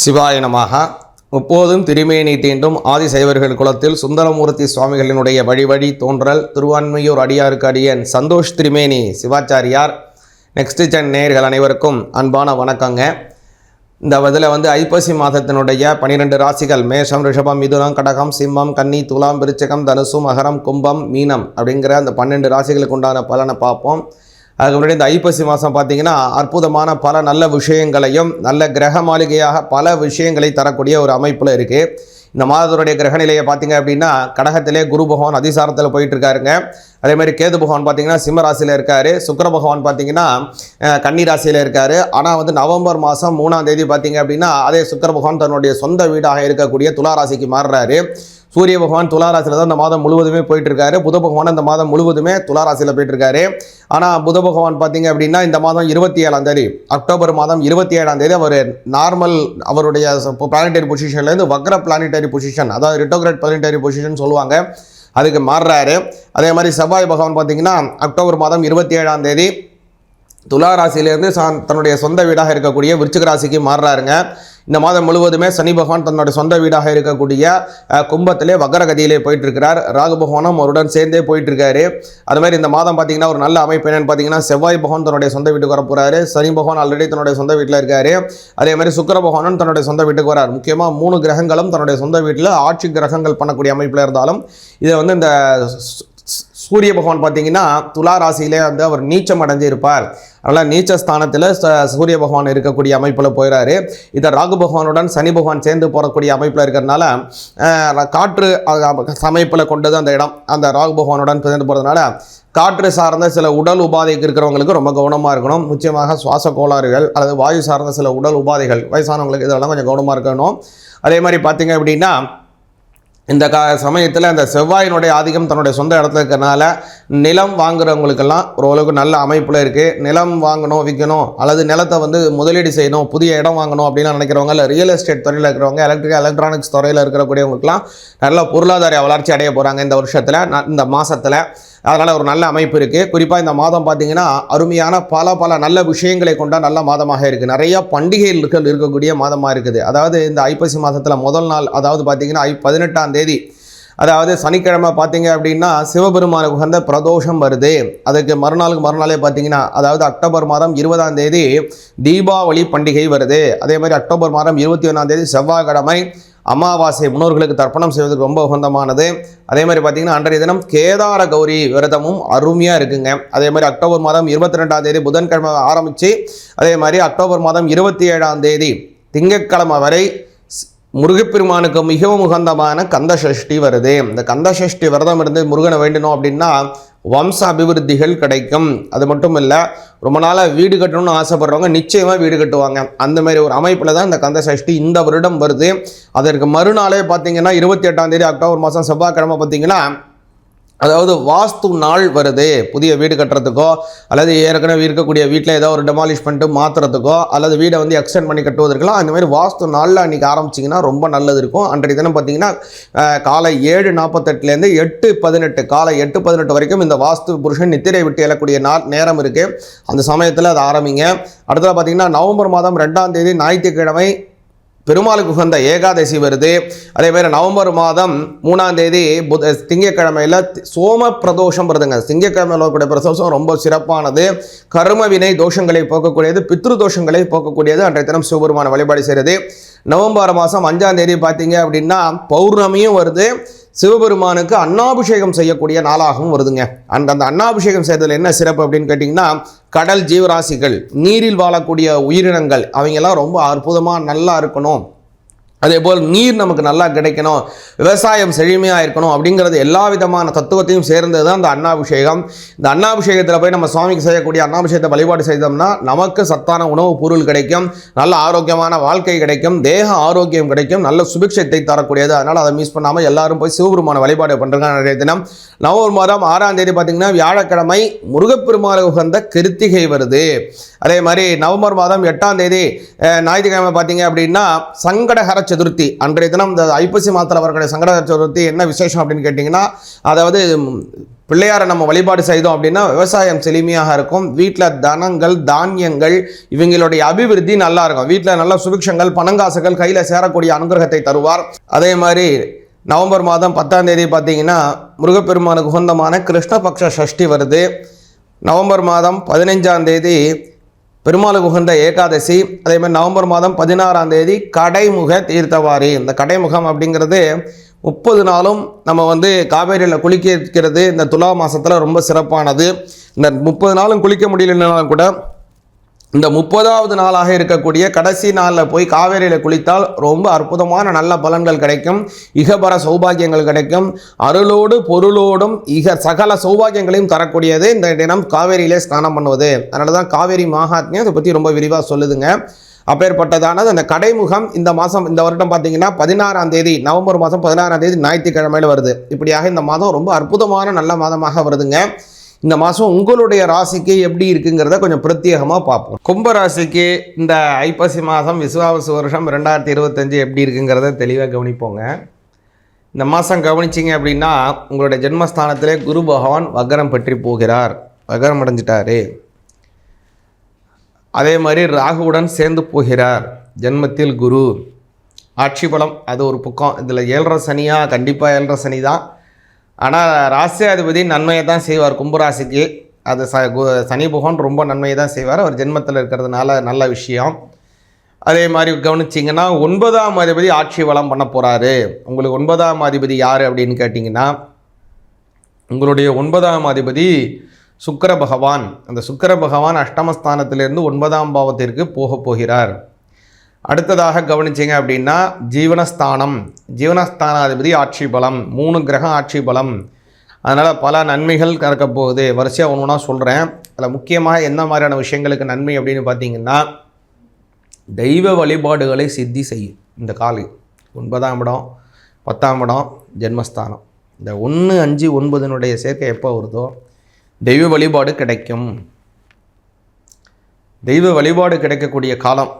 சிவாயனமாக முப்போதும் திருமேனி தீண்டும் ஆதிசைவர்கள் குலத்தில் சுந்தரமூர்த்தி சுவாமிகளினுடைய வழிவழி தோன்றல் திருவான்மையூர் அடியாருக்கு அடியன் சந்தோஷ் திருமேனி சிவாச்சாரியார். நெக்ஸ்ட் ஜன் நேயர்கள் அனைவருக்கும் அன்பான வணக்கங்க. இந்த இதில் வந்து ஐப்பசி மாதத்தினுடைய பனிரெண்டு ராசிகள் மேஷம் ரிஷபம் மிதுனம் கடகம் சிம்மம் கன்னி துலாம் விருச்சகம் தனுசு மகரம் கும்பம் மீனம் அப்படிங்கிற அந்த பன்னெண்டு ராசிகளுக்கு உண்டான பலனை பார்ப்போம். அதுக்கு முன்னாடி இந்த ஐப்பசி மாதம் பார்த்தீங்கன்னா அற்புதமான பல நல்ல விஷயங்களையும் நல்ல கிரக மாளிகையாக பல விஷயங்களை தரக்கூடிய ஒரு அமைப்பில் இருக்குது இந்த மாதத்துடைய கிரக நிலையை பார்த்தீங்க அப்படின்னா கடகத்திலே குரு பகவான் அதிசாரத்தில் போயிட்டு இருக்காருங்க அதே மாதிரி கேது பகவான் பார்த்தீங்கன்னா சிம்ம ராசியில் இருக்காரு. சுக்கிர பகவான் பார்த்தீங்கன்னா கன்னி ராசியில் இருக்கார். ஆனால் வந்து நவம்பர் மாதம் மூணாம் தேதி பார்த்தீங்க அப்படின்னா அதே சுக்கர பகவான் தன்னுடைய சொந்த வீடாக இருக்கக்கூடிய துலா ராசிக்கு மாறுறாரு. சூரிய பகவான் துளாராசியில் தான் இந்த மாதம் முழுவதுமே போயிட்டு இருக்காரு புத பகவான் இந்த மாதம் முழுவதுமே துளாராசியில் போயிட்டுருக்காரு. போயிட்டு இருக்காரு ஆனால் புத பகவான் பார்த்தீங்க அப்படின்னா இந்த மாதம் இருபத்தி ஏழாம் தேதி அக்டோபர் மாதம் இருபத்தி ஏழாம் தேதி அவர் நார்மல் அவருடைய பிளானட்டரி பொசிஷன்லேருந்து வக்ர பிளானட்டரி பொசிஷன் அதாவது ரிட்டோகிரேட் பிளானட்டரி பொசிஷன் சொல்லுவாங்க. அதுக்கு மாறுறாரு. அதே மாதிரி செவ்வாய் பகவான் பார்த்தீங்கன்னா அக்டோபர் மாதம் இருபத்தி ஏழாம் தேதி துலா ராசியிலேருந்து தன்னுடைய சொந்த வீடாக இருக்கக்கூடிய விருச்சிக ராசிக்கு மாறுறாருங்க. இந்த மாதம் முழுவதுமே சனி பகவான் தன்னுடைய சொந்த வீடாக இருக்கக்கூடிய கும்பத்திலே வக்கரகதியிலே போயிட்டு இருக்கிறார் ராகு பகவானும் அவருடன் சேர்ந்தே போயிட்டு இருக்காரு அது மாதிரி இந்த மாதம் பார்த்தீங்கன்னா ஒரு நல்ல அமைப்பு என்னன்னு பார்த்தீங்கன்னா செவ்வாய் பகவான் தன்னுடைய சொந்த வீட்டுக்கு வர போறாரு சனி பகவான் ஆல்ரெடி தன்னுடைய சொந்த வீட்டில் இருக்காரு. அதே மாதிரி சுக்கர பகவானும் தன்னுடைய சொந்த வீட்டுக்கு வரார். முக்கியமாக மூணு கிரகங்களும் தன்னுடைய சொந்த வீட்டில் ஆட்சி கிரகங்கள் பண்ணக்கூடிய அமைப்பில் இருந்தாலும் இதை வந்து இந்த சூரிய பகவான் பார்த்தீங்கன்னா துலா ராசியிலே வந்து அவர் நீச்சம் அடைஞ்சு இருப்பார் அதனால் நீச்ச ஸ்தானத்தில் ச- சூரிய பகவான் இருக்கக்கூடிய அமைப்பில் போயிறாரு. இதை ராகு பகவானுடன் சனி பகவான் சேர்ந்து போகக்கூடிய அமைப்பில் இருக்கிறதுனால காற்று அமைப்பில் கொண்டது அந்த இடம். அந்த ராகு பகவானுடன் சேர்ந்து போகிறதுனால காற்று சார்ந்த சில உடல் உபாதைக்கு இருக்கிறவங்களுக்கு ரொம்ப கவனமாக இருக்கணும். முக்கியமாக சுவாச கோளாறுகள் அல்லது வாயு சார்ந்த சில உடல் உபாதைகள் வயசானவங்களுக்கு இதெல்லாம் கொஞ்சம் கவனமாக இருக்கணும். அதே மாதிரி பார்த்தீங்க அப்படின்னா இந்த கா சமயத்தில் அந்த செவ்வாயினுடைய ஆதிக்கம் தன்னுடைய சொந்த இடத்துல இருக்கிறனால நிலம் வாங்குறவங்களுக்கெல்லாம் ஓரளவுக்கு நல்ல அமைப்பில் இருக்குது நிலம் வாங்கணும் விற்கணும் அல்லது நிலத்தை வந்து முதலீடு செய்யணும் புதிய இடம் வாங்கணும் அப்படின்னு நினைக்கிறவங்க இல்லை ரியல் எஸ்டேட் துறையில் இருக்கிறவங்க எலக்ட்ரிக் எலக்ட்ரானிக்ஸ் துறையில் இருக்கக்கூடியவங்களுக்குலாம் நல்ல பொருளாதார வளர்ச்சி அடைய போகிறாங்க இந்த வருஷத்தில் இந்த மாதத்தில் அதனால் ஒரு நல்ல அமைப்பு இருக்குது குறிப்பாக இந்த மாதம் பார்த்தீங்கன்னா அருமையான பல பல நல்ல விஷயங்களை கொண்ட நல்ல மாதமாக இருக்குது நிறையா பண்டிகைகள் இருக்கக்கூடிய மாதமாக இருக்குது. அதாவது இந்த ஐப்பசி மாதத்தில் முதல் நாள் அதாவது பார்த்தீங்கன்னா ஐ பதினெட்டாம் தேதி அதாவது சனிக்கிழமை பார்த்தீங்க அப்படின்னா சிவபெருமானுக்கு உகந்த பிரதோஷம் வருது. அதுக்கு மறுநாளுக்கு மறுநாளே பார்த்தீங்கன்னா அதாவது அக்டோபர் மாதம் இருபதாம் தேதி தீபாவளி பண்டிகை வருது. அதே மாதிரி அக்டோபர் மாதம் இருபத்தி ஒன்றாம் தேதி செவ்வாய்க்கிழமை அமாவாசை முன்னோர்களுக்கு தர்ப்பணம் செய்வதற்கு ரொம்ப உகந்தமானது. அதே மாதிரி பார்த்தீங்கன்னா அன்றைய தினம் கேதார கௌரி விரதமும் அருமையாக இருக்குங்க. அதே மாதிரி அக்டோபர் மாதம் இருபத்தி ரெண்டாம் தேதி புதன்கிழமை ஆரம்பித்து அதே மாதிரி அக்டோபர் மாதம் இருபத்தி ஏழாம் தேதி திங்கட்கிழமை வரை முருகப்பெருமானுக்கு மிகவும் உகந்தமான கந்த சஷ்டி வருது. இந்த கந்த சஷ்டி விரதம் இருந்து முருகனை வேண்டணும் அப்படின்னா வம்ச அபிவிருத்திகள் கிடைக்கும். அது மட்டும் இல்லை ரொம்ப நாளாக வீடு கட்டணும்னு ஆசைப்படுறவங்க நிச்சயமாக வீடு கட்டுவாங்க. அந்த மாதிரி ஒரு அமைப்பில் தான் இந்த கந்த சஷ்டி இந்த வருடம் வருது. அதற்கு மறுநாளே பார்த்தீங்கன்னா இருபத்தி எட்டாம் தேதி அக்டோபர் மாதம் செவ்வாய்க்கிழமை பார்த்தீங்கன்னா அதாவது வாஸ்து நாள் வருது புதிய வீடு கட்டுறதுக்கோ அல்லது ஏற்கனவே இருக்கக்கூடிய வீட்டில் ஏதோ ஒரு டெமாலிஷ் பண்ணிட்டு மாற்றுறதுக்கோ அல்லது வீடை வந்து எக்ஸ்டெண்ட் பண்ணி கட்டுவதற்கெல்லாம் அந்த மாதிரி வாஸ்து நாளில் அன்றைக்கி ஆரம்பிச்சிங்கன்னா ரொம்ப நல்லது இருக்கும். அன்றைய தினம் பார்த்தீங்கன்னா காலை ஏழு நாற்பத்தெட்டுலேருந்து எட்டு பதினெட்டு காலை எட்டு பதினெட்டு வரைக்கும் இந்த வாஸ்து புருஷன் நித்திரை விட்டு எழக்கூடிய நாள் நேரம் இருக்குது அந்த சமயத்தில் அதை ஆரம்பிங்க. அடுத்தது பார்த்தீங்கன்னா நவம்பர் மாதம் ரெண்டாம் தேதி ஞாயிற்றுக்கிழமை பெருமாளுக்கு உகந்த ஏகாதசி வருது. அதே மாதிரி நவம்பர் மாதம் மூணாம் தேதி புத திங்கக்கிழமையில் சோம பிரதோஷம் வருதுங்க. திங்கக்கிழமையில் வரக்கூடிய பிரதோஷம் ரொம்ப சிறப்பானது. கர்ம வினை தோஷங்களை போக்கக்கூடியது பித்ரு தோஷங்களை போக்கக்கூடியது. அன்றைய தினம் சிவபெருமான வழிபாடு செய்கிறது நவம்பர் மாதம் அஞ்சாம் தேதி பார்த்தீங்க அப்படின்னா பௌர்ணமியும் வருது. சிவபெருமானுக்கு அன்னாபிஷேகம் செய்யக்கூடிய நாளாகவும் வருதுங்க. அந்த அந்த அன்னாபிஷேகம் செய்ததில் என்ன சிறப்பு அப்படின்னு கேட்டிங்கன்னா கடல் ஜீவராசிகள் நீரில் வாழக்கூடிய உயிரினங்கள் அவங்கெல்லாம் ரொம்ப அற்புதமாக நல்லா இருக்கணும். அதே போல் நீர் நமக்கு நல்லா கிடைக்கணும் விவசாயம் செழுமையாக இருக்கணும் அப்படிங்கிறது எல்லா விதமான தத்துவத்தையும் சேர்ந்தது தான் இந்த அன்னாபிஷேகம். இந்த அன்னாபிஷேகத்தில் போய் நம்ம சுவாமிக்கு செய்யக்கூடிய அன்னாபிஷேகத்தை வழிபாடு செய்தோம்னா நமக்கு சத்தான உணவுப் பொருள் கிடைக்கும் நல்ல ஆரோக்கியமான வாழ்க்கை கிடைக்கும் தேக ஆரோக்கியம் கிடைக்கும் நல்ல சுபிக்ஷத்தை தரக்கூடியது. அதனால் அதை மிஸ் பண்ணாமல் எல்லாரும் போய் சிவபெருமான வழிபாடு பண்ணுறாங்க நிறைய தினம். நவம்பர் மாதம் ஆறாம் தேதி பார்த்தீங்கன்னா வியாழக்கிழமை முருகப்பெருமாள் உகந்த கிருத்திகை வருது. அதே மாதிரி நவம்பர் மாதம் எட்டாம் தேதி ஞாயிற்றுக்கிழமை பார்த்தீங்க அப்படின்னா சங்கடகர சதுர்த்தி. அன்றைய தினம் இந்த ஐப்பசி மாதத்தில் வரக்கூடிய சங்கடகர சதுர்த்தி என்ன விசேஷம் அப்படின்னு கேட்டிங்கன்னா அதாவது பிள்ளையாரை நம்ம வழிபாடு செய்தோம் அப்படின்னா விவசாயம் செழுமையாக இருக்கும். வீட்டில் தனங்கள் தானியங்கள் இவங்களுடைய அபிவிருத்தி நல்லா இருக்கும். வீட்டில் நல்ல சுபிக்ஷங்கள் பணங்காசுகள் கையில் சேரக்கூடிய அனுகிரகத்தை தருவார். அதே மாதிரி நவம்பர் மாதம் பத்தாம் தேதி பார்த்தீங்கன்னா முருகப்பெருமானுக்கு உகந்தமான கிருஷ்ணபக்ஷ சஷ்டி வருது. நவம்பர் மாதம் பதினைஞ்சாம் தேதி பெருமாளுக்கு உகந்த ஏகாதசி அதே மாதிரி நவம்பர் மாதம் பதினாறாம் தேதி கடைமுக தீர்த்தவாரி. இந்த கடைமுகம் அப்படிங்கிறது முப்பது நாளும் நம்ம வந்து காவேரியில் குளிக்க இருக்கிறது இந்த துலா மாதத்தில் ரொம்ப சிறப்பானது. இந்த முப்பது நாளும் குளிக்க முடியலனாலும் கூட இந்த முப்பதாவது நாளாக இருக்கக்கூடிய கடைசி நாளில் போய் காவேரியில் குளித்தால் ரொம்ப அற்புதமான நல்ல பலன்கள் கிடைக்கும். இகபர சௌபாகியங்கள் கிடைக்கும். அருளோடு பொருளோடும் இக சகல சௌபாகியங்களையும் தரக்கூடியது இந்த தினம் காவேரியிலே ஸ்நானம் பண்ணுவது. அதனால தான் காவேரி மகாத்மியம் இதை பற்றி ரொம்ப விரிவாக சொல்லுதுங்க. அப்பேற்பட்டதானது அந்த கடைமுகம் இந்த மாதம் இந்த வருடம் பார்த்தீங்கன்னா பதினாறாம் தேதி நவம்பர் மாதம் பதினாறாம் தேதி ஞாயிற்றுக்கிழமையில் வருது. இப்படியாக இந்த மாதம் ரொம்ப அற்புதமான நல்ல மாதமாக வருதுங்க. இந்த மாதம் உங்களுடைய ராசிக்கு எப்படி இருக்குங்கிறத கொஞ்சம் பிரத்யேகமாக பார்ப்போம். கும்ப ராசிக்கு இந்த ஐப்பசி மாதம் விசுவாவசு வருஷம் ரெண்டாயிரத்தி இருபத்தஞ்சு எப்படி இருக்குங்கிறத தெளிவாக கவனிப்போங்க. இந்த மாதம் கவனிச்சிங்க அப்படின்னா உங்களுடைய ஜென்மஸ்தானத்திலே குரு பகவான் வக்கரம் பற்றி போகிறார். வக்கரம் அடைஞ்சிட்டாரு. அதே மாதிரி ராகுவுடன் சேர்ந்து போகிறார். ஜென்மத்தில் குரு. ஆட்சி பலம் அது ஒரு பக்கம். இதில் ஏழரை சனியாக கண்டிப்பாக ஏழரை சனி தான் ஆனால் ராசியாதிபதி நன்மையை தான் செய்வார். கும்பராசிக்கு அது ச கு- சனி புகன் ரொம்ப நன்மையை தான் செய்வார். அவர் ஜென்மத்தில் இருக்கிறதுனால நல்ல விஷயம். அதே மாதிரி கவனிச்சிங்கன்னா ஒன்பதாம் அதிபதி ஆட்சி வளம் பண்ண போகிறாரு உங்களுக்கு ஒன்பதாம் அதிபதி யார் அப்படின்னு கேட்டிங்கன்னா உங்களுடைய ஒன்பதாம் அதிபதி சுக்கர பகவான். அந்த சுக்கர பகவான் அஷ்டமஸ்தானத்திலிருந்து ஒன்பதாம் பாவத்திற்கு போகப் போகிறார். அடுத்ததாக கவனிச்சிங்க அப்படின்னா ஜீவனஸ்தானம் ஜீவனஸ்தானாதிபதி ஆட்சி பலம் மூணு கிரகம் ஆட்சி பலம். அதனால் பல நன்மைகள் கறக்க போகுது. வரிசையாக ஒன்று ஒன்றா சொல்கிறேன் அதில் முக்கியமாக என்ன மாதிரியான விஷயங்களுக்கு நன்மை அப்படின்னு பார்த்தீங்கன்னா தெய்வ வழிபாடுகளை சித்தி செய்யும் இந்த காலை. ஒன்பதாம் இடம் பத்தாம் இடம் ஜென்மஸ்தானம். இந்த ஒன்று அஞ்சு ஒன்பதினுடைய சேர்க்கை எப்போ வருதோ தெய்வ வழிபாடு கிடைக்கும். தெய்வ வழிபாடு கிடைக்கக்கூடிய காலம்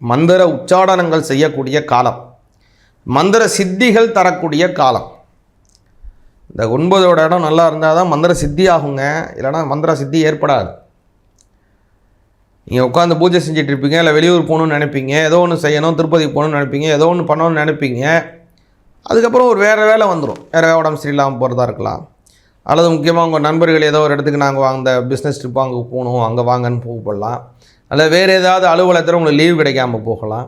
மந்திர உச்சாடனங்கள் செய்யக்கூடிய காலம். மந்திர சித்திகள் தரக்கூடிய காலம். இந்த ஒன்பதோட இடம் நல்லா இருந்தால் தான் மந்திர சித்தி ஆகுங்க. இல்லைன்னா மந்திர சித்தி ஏற்படாது. நீங்கள் உட்காந்து பூஜை செஞ்சுட்டு இருப்பீங்க இல்லை வெளியூர் போகணும்னு நினைப்பீங்க ஏதோ ஒன்று செய்யணும் திருப்பதி போகணும்னு நினைப்பீங்க ஏதோ ஒன்று பண்ணணும்னு நினைப்பீங்க. அதுக்கப்புறம் ஒரு வேறு வேலை வந்துடும் வேறு உடம்பு சரியில்லாமல் போகிறதா இருக்கலாம். அல்லது முக்கியமாக உங்கள் நண்பர்கள் ஏதோ ஒரு இடத்துக்கு நாங்கள் வாங்க பிஸ்னஸ் ட்ரிப் அங்கே போகணும் அங்கே வாங்கன்னு போகப்படலாம். அல்ல வேறு ஏதாவது அலுவலகத்தில் உங்களுக்கு லீவ் கிடைக்காம போகலாம்.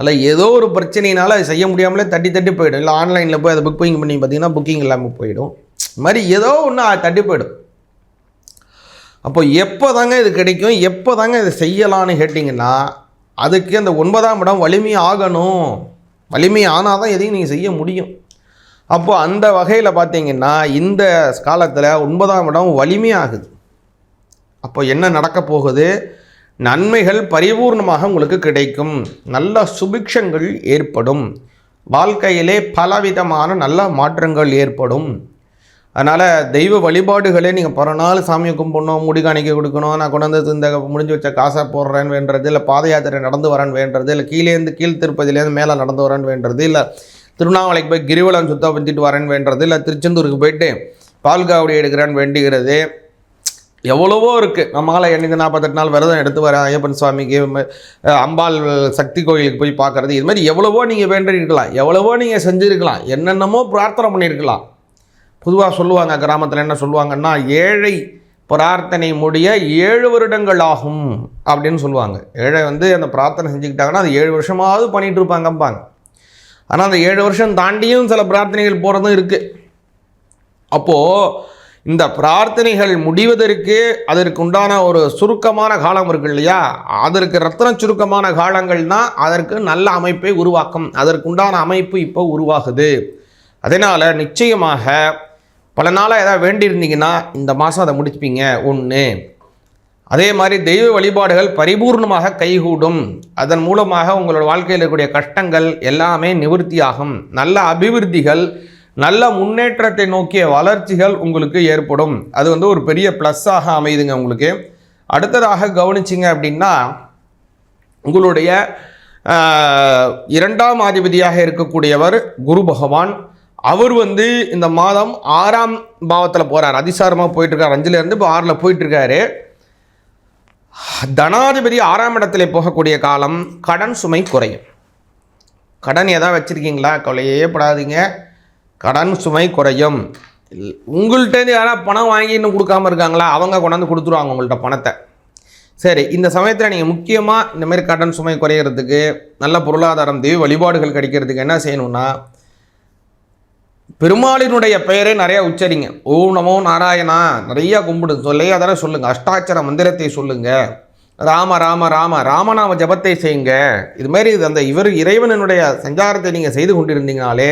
அல்ல ஏதோ ஒரு பிரச்சனையினால அது செய்ய முடியாமலே தட்டி தட்டி போயிடும். இல்லை ஆன்லைனில் போய் அதை புக்கிங் பண்ணி பார்த்தீங்கன்னா புக்கிங் இல்லாமல் போயிடும். இது மாதிரி ஏதோ ஒன்று தட்டி போயிடும். அப்போ எப்போ தாங்க இது கிடைக்கும்? எப்போ தாங்க இதை செய்யலான்னு கேட்டிங்கன்னா அதுக்கு அந்த ஒன்பதாம் இடம் வலிமை ஆகணும். வலிமை ஆனால் தான் எதையும் நீங்கள் செய்ய முடியும். அப்போ அந்த வகையில் பார்த்தீங்கன்னா இந்த காலத்தில் ஒன்பதாம் இடம் வலிமையாகுது. அப்போ என்ன நடக்க போகுது? நன்மைகள் பரிபூர்ணமாக உங்களுக்கு கிடைக்கும். நல்ல சுபிக்ஷங்கள் ஏற்படும். வாழ்க்கையிலே பலவிதமான நல்ல மாற்றங்கள் ஏற்படும். அதனால் தெய்வ வழிபாடுகளே நீங்கள் பிற நாள் சாமியை கும்பிடணும் முடி காணிக்க கொடுக்கணும் நான் கொண்டு வந்து இந்த முடிஞ்சு வச்ச காசை போடுறேன்னு வேண்டுறது இல்லை பாத யாத்திரை நடந்து வரேன் வேண்டது இல்லை கீழேருந்து கீழ் திருப்பதியிலேருந்து மேலே நடந்து வரேன்னு வேண்டுறது இல்லை திருவண்ணாமலைக்கு போய் கிரிவலம் சுத்தம் வச்சுட்டு வரேன்னு வேண்டுறது இல்லை திருச்செந்தூருக்கு போயிட்டு பால் காவடி எடுக்கிறேன்னு வேண்டுகிறது எவ்வளவோ இருக்குது நம்மளால் என்னைக்கு நாற்பத்தெட்டு நாள் விரதம் எடுத்து வர ஐயப்பன் சுவாமிக்கு அம்பாள் சக்தி கோயிலுக்கு போய் பார்க்குறது. இது மாதிரி எவ்வளவோ நீங்கள் வேண்டியிருக்கலாம். எவ்வளவோ நீங்கள் செஞ்சுருக்கலாம். என்னென்னமோ பிரார்த்தனை பண்ணியிருக்கலாம். பொதுவாக சொல்லுவாங்க கிராமத்தில் என்ன சொல்லுவாங்கன்னா ஏழை பிரார்த்தனை முடிய ஏழு வருடங்கள் ஆகும் அப்படின்னு சொல்லுவாங்க. ஏழை வந்து அந்த பிரார்த்தனை செஞ்சுக்கிட்டாங்கன்னா அது ஏழு வருஷமாவது பண்ணிகிட்டு இருப்பாங்கம்பாங்க ஆனால் அந்த ஏழு வருஷம் தாண்டியும் சில பிரார்த்தனைகள் போகிறதும் இருக்குது அப்போது இந்த பிரார்த்தனைகள் முடிவதற்கு அதற்கு உண்டான ஒரு சுருக்கமான காலம் இருக்கு இல்லையா? அதற்கு ரத்தன சுருக்கமான காலங்கள்னா அதற்கு நல்ல அமைப்பை உருவாக்கும். அதற்கு உண்டான அமைப்பு இப்போ உருவாகுது. அதனால் நிச்சயமாக பல நாளாக ஏதாவது வேண்டியிருந்தீங்கன்னா இந்த மாதம் அதை முடிச்சுப்பீங்க. ஒன்று அதே மாதிரி தெய்வ வழிபாடுகள் பரிபூர்ணமாக கைகூடும். அதன் மூலமாக உங்களோட வாழ்க்கையில் இருக்கக்கூடிய கஷ்டங்கள் எல்லாமே நிவர்த்தியாகும். நல்ல அபிவிருத்திகள் நல்ல முன்னேற்றத்தை நோக்கிய வளர்ச்சிகள் உங்களுக்கு ஏற்படும். அது வந்து ஒரு பெரிய ப்ளஸ்ஸாக அமையுதுங்க உங்களுக்கு. அடுத்ததாக கவனிச்சிங்க அப்படின்னா உங்களுடைய இரண்டாம் அதிபதியாக இருக்கக்கூடியவர் குரு பகவான். அவர் வந்து இந்த மாதம் ஆறாம் பாவத்தில் போகிறார் அதிசாரமாக போயிட்டுருக்கார். அஞ்சுலேருந்து இப்போ ஆறில் போயிட்டுருக்காரு. தனாதிபதி ஆறாம் இடத்துல போகக்கூடிய காலம் கடன் சுமை குறையும். கடன் எதாவது வச்சுருக்கீங்களா? கவலையே படாதீங்க. கடன் சுமை குறையும். உங்கள்கிட்டேருந்து யாராவது பணம் வாங்கி இன்னும் கொடுக்காம இருக்காங்களா? அவங்க கொண்டாந்து கொடுத்துருவாங்க உங்கள்கிட்ட பணத்தை. சரி இந்த சமயத்தில் நீங்கள் முக்கியமாக இந்த மாதிரி கடன் சுமை குறையிறதுக்கு நல்ல பொருளாதாரம் தெய்வ வழிபாடுகள் கிடைக்கிறதுக்கு என்ன செய்யணும்னா பெருமாளினுடைய பெயரை நிறையா உச்சரிங்க. ஓம் நமோ நாராயணா நிறையா கும்பிடு சொல்லி அதெல்லாம் சொல்லுங்கள் அஷ்டாட்சர மந்திரத்தை சொல்லுங்கள் ராம ராம ராம ராமநாம ஜபத்தை செய்யுங்க. இது மாதிரி அந்த இவர் இறைவனுடைய சஞ்சாரத்தை நீங்கள் செய்து கொண்டிருந்தீங்கனாலே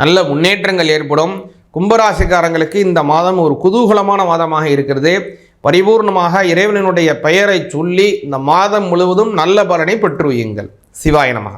நல்ல முன்னேற்றங்கள் ஏற்படும். கும்பராசிக்காரங்களுக்கு இந்த மாதம் ஒரு குதூகலமான மாதமாக இருக்கிறது. பரிபூர்ணமாக இறைவனுடைய பெயரை சொல்லி இந்த மாதம் முழுவதும் நல்ல பலனை பெற்றுவியுங்கள். சிவாய நமகா.